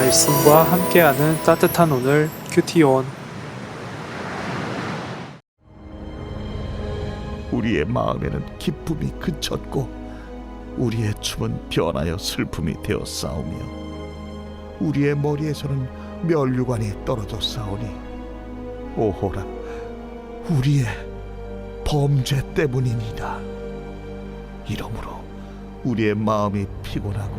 말씀과 함께하는 따뜻한 오늘 큐티온. 우리의 마음에는 기쁨이 그쳤고 우리의 춤은 변하여 슬픔이 되어 싸우며 우리의 머리에서는 멸류관이 떨어져 싸우니 오호라 우리의 범죄 때문이니라 이러므로 우리의 마음이 피곤하고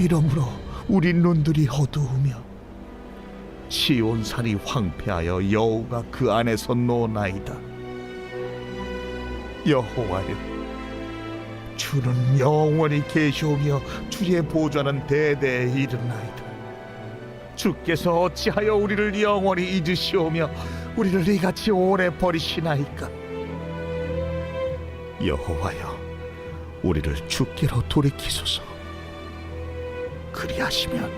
이러므로 우리 눈들이 어두우며 시온산이 황폐하여 여호가 그 안에서 노나이다. 여호와여 주는 영원히 계시오며 주의 보좌는 대대에 이르나이다. 주께서 어찌하여 우리를 영원히 잊으시오며 우리를 이같이 오래 버리시나이까? 여호와여 우리를 주께로 돌이키소서 그리하시면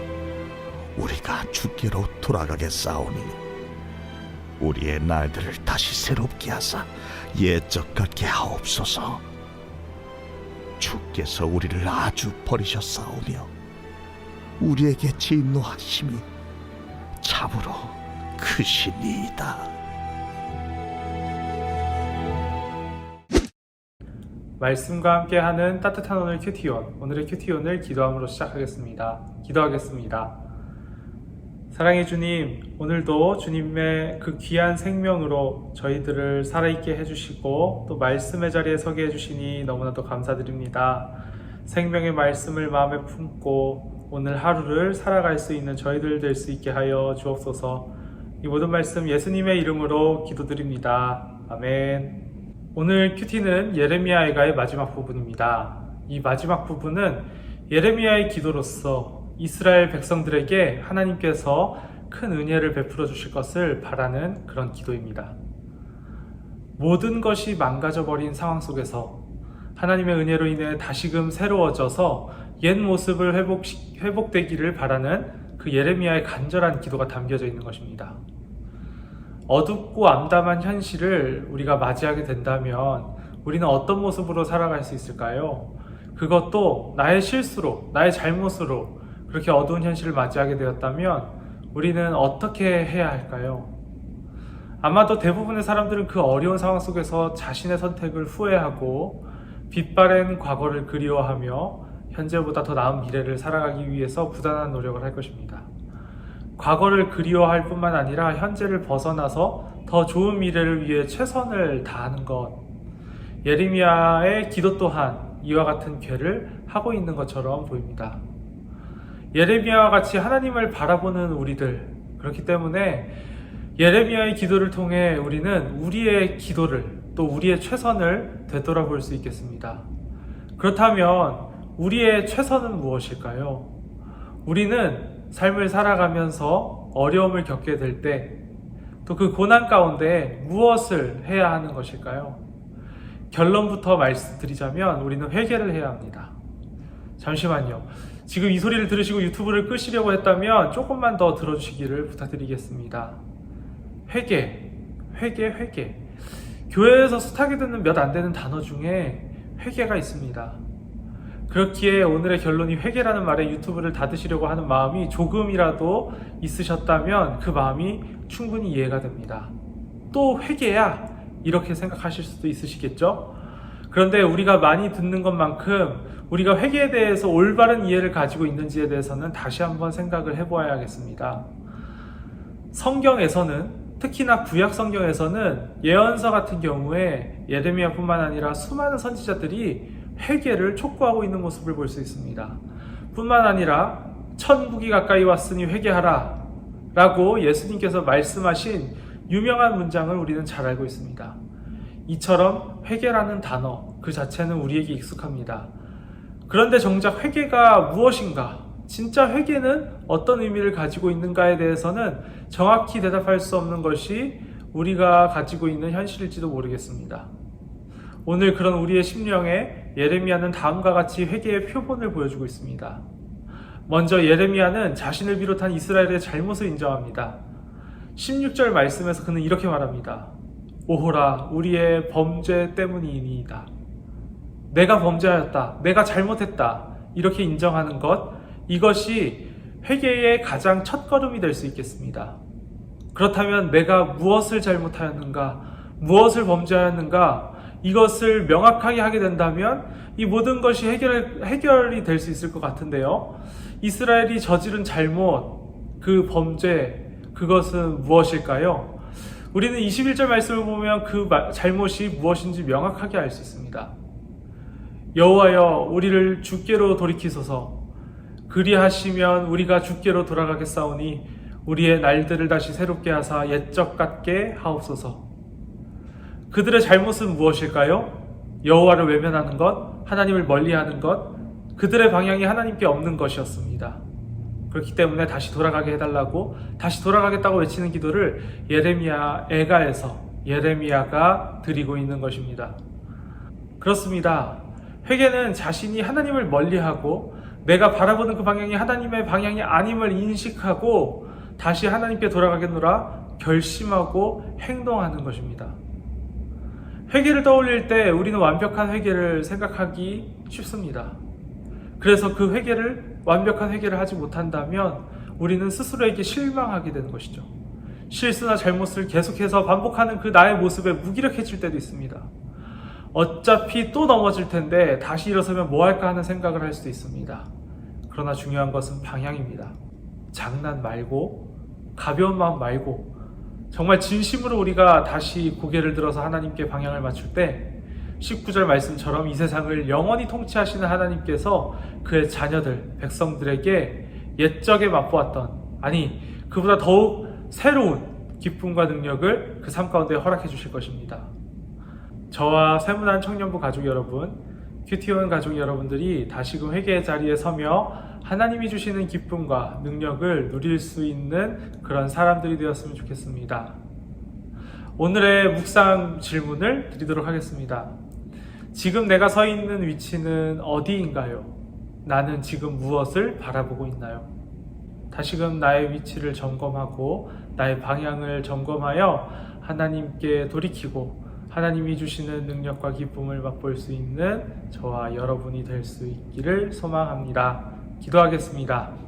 우리가 주께로 돌아가겠사오니 우리의 날들을 다시 새롭게 하사 옛적 같게 하옵소서. 주께서 우리를 아주 버리셨사오며 우리에게 진노하심이 참으로 크시니이다. 말씀과 함께하는 따뜻한 오늘 큐티온 오늘의 큐티온을 기도함으로 시작하겠습니다. 기도하겠습니다. 사랑해 주님, 오늘도 주님의 그 귀한 생명으로 저희들을 살아있게 해주시고 또 말씀의 자리에 서게 해주시니 너무나도 감사드립니다. 생명의 말씀을 마음에 품고 오늘 하루를 살아갈 수 있는 저희들 될 수 있게 하여 주옵소서. 이 모든 말씀 예수님의 이름으로 기도드립니다. 아멘. 오늘 큐티는 예레미야의가의 마지막 부분입니다. 이 마지막 부분은 예레미야의 기도로서 이스라엘 백성들에게 하나님께서 큰 은혜를 베풀어 주실 것을 바라는 그런 기도입니다. 모든 것이 망가져 버린 상황 속에서 하나님의 은혜로 인해 다시금 새로워져서 옛 모습을 회복, 회복되기를 바라는 그 예레미야의 간절한 기도가 담겨져 있는 것입니다. 어둡고 암담한 현실을 우리가 맞이하게 된다면 우리는 어떤 모습으로 살아갈 수 있을까요? 그것도 나의 실수로, 나의 잘못으로 그렇게 어두운 현실을 맞이하게 되었다면 우리는 어떻게 해야 할까요? 아마도 대부분의 사람들은 그 어려운 상황 속에서 자신의 선택을 후회하고 빛바랜 과거를 그리워하며 현재보다 더 나은 미래를 살아가기 위해서 부단한 노력을 할 것입니다. 과거를 그리워할 뿐만 아니라 현재를 벗어나서 더 좋은 미래를 위해 최선을 다하는 것. 예레미야의 기도 또한 이와 같은 괴를 하고 있는 것처럼 보입니다. 예레미야와 같이 하나님을 바라보는 우리들 그렇기 때문에 예레미야의 기도를 통해 우리는 우리의 기도를 또 우리의 최선을 되돌아볼 수 있겠습니다. 그렇다면 우리의 최선은 무엇일까요? 우리는 삶을 살아가면서 어려움을 겪게 될 때 또 그 고난 가운데 무엇을 해야 하는 것일까요? 결론부터 말씀드리자면 우리는 회개를 해야 합니다. 잠시만요. 지금 이 소리를 들으시고 유튜브를 끄시려고 했다면 조금만 더 들어주시기를 부탁드리겠습니다. 회개, 회개, 회개. 교회에서 숱하게 듣는 몇 안 되는 단어 중에 회개가 있습니다. 그렇기에 오늘의 결론이 회개라는 말에 유튜브를 닫으시려고 하는 마음이 조금이라도 있으셨다면 그 마음이 충분히 이해가 됩니다. 또 회개야? 이렇게 생각하실 수도 있으시겠죠? 그런데 우리가 많이 듣는 것만큼 우리가 회개에 대해서 올바른 이해를 가지고 있는지에 대해서는 다시 한번 생각을 해보아야겠습니다. 성경에서는 특히나 구약 성경에서는 예언서 같은 경우에 예레미야뿐만 아니라 수많은 선지자들이 회개를 촉구하고 있는 모습을 볼 수 있습니다. 뿐만 아니라 천국이 가까이 왔으니 회개하라 라고 예수님께서 말씀하신 유명한 문장을 우리는 잘 알고 있습니다. 이처럼 회개라는 단어 그 자체는 우리에게 익숙합니다. 그런데 정작 회개가 무엇인가? 진짜 회개는 어떤 의미를 가지고 있는가에 대해서는 정확히 대답할 수 없는 것이 우리가 가지고 있는 현실일지도 모르겠습니다. 오늘 그런 우리의 심령에 예레미야는 다음과 같이 회개의 표본을 보여주고 있습니다. 먼저 예레미야는 자신을 비롯한 이스라엘의 잘못을 인정합니다. 16절 말씀에서 그는 이렇게 말합니다. 오호라 우리의 범죄 때문이니이다. 내가 범죄하였다. 내가 잘못했다. 이렇게 인정하는 것 이것이 회개의 가장 첫 걸음이 될 수 있겠습니다. 그렇다면 내가 무엇을 잘못하였는가, 무엇을 범죄하였는가, 이것을 명확하게 하게 된다면 이 모든 것이 해결, 해결이 될 수 있을 것 같은데요. 이스라엘이 저지른 잘못, 그 범죄, 그것은 무엇일까요? 우리는 21절 말씀을 보면 그 마- 잘못이 무엇인지 명확하게 알 수 있습니다. 여호와여 우리를 주께로 돌이키소서 그리하시면 우리가 주께로 돌아가겠사오니 우리의 날들을 다시 새롭게 하사 옛적 같게 하옵소서. 그들의 잘못은 무엇일까요? 여호와를 외면하는 것, 하나님을 멀리하는 것, 그들의 방향이 하나님께 없는 것이었습니다. 그렇기 때문에 다시 돌아가게 해달라고 다시 돌아가겠다고 외치는 기도를 예레미야 애가에서 예레미야가 드리고 있는 것입니다. 그렇습니다. 회개는 자신이 하나님을 멀리하고 내가 바라보는 그 방향이 하나님의 방향이 아님을 인식하고 다시 하나님께 돌아가겠노라 결심하고 행동하는 것입니다. 회개를 떠올릴 때 우리는 완벽한 회개를 생각하기 쉽습니다. 그래서 그 회개를 완벽한 회개를 하지 못한다면 우리는 스스로에게 실망하게 되는 것이죠. 실수나 잘못을 계속해서 반복하는 그 나의 모습에 무기력해질 때도 있습니다. 어차피 또 넘어질 텐데 다시 일어서면 뭐 할까 하는 생각을 할 수도 있습니다. 그러나 중요한 것은 방향입니다. 장난 말고 가벼운 마음 말고 정말 진심으로 우리가 다시 고개를 들어서 하나님께 방향을 맞출 때 19절 말씀처럼 이 세상을 영원히 통치하시는 하나님께서 그의 자녀들, 백성들에게 옛적에 맛보았던, 아니, 그보다 더욱 새로운 기쁨과 능력을 그 삶 가운데 허락해 주실 것입니다. 저와 세문한 청년부 가족 여러분, 큐티온 가족 여러분들이 다시금 회개의 자리에 서며 하나님이 주시는 기쁨과 능력을 누릴 수 있는 그런 사람들이 되었으면 좋겠습니다. 오늘의 묵상 질문을 드리도록 하겠습니다. 지금 내가 서 있는 위치는 어디인가요? 나는 지금 무엇을 바라보고 있나요? 다시금 나의 위치를 점검하고 나의 방향을 점검하여 하나님께 돌이키고 하나님이 주시는 능력과 기쁨을 맛볼 수 있는 저와 여러분이 될 수 있기를 소망합니다. 기도하겠습니다.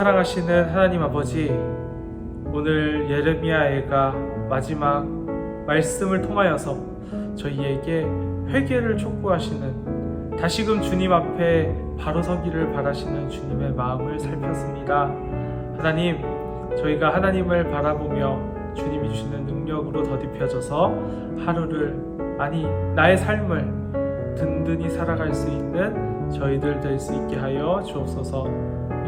사랑하시는 하나님 아버지, 오늘 예레미야애가 마지막 말씀을 통하여서 저희에게 회개를 촉구하시는 다시금 주님 앞에 바로 서기를 바라시는 주님의 마음을 살폈습니다. 하나님, 저희가 하나님을 바라보며 주님이 주시는 능력으로 더딥혀져서 하루를 아니 나의 삶을 든든히 살아갈 수 있는 저희들 될 수 있게 하여 주옵소서.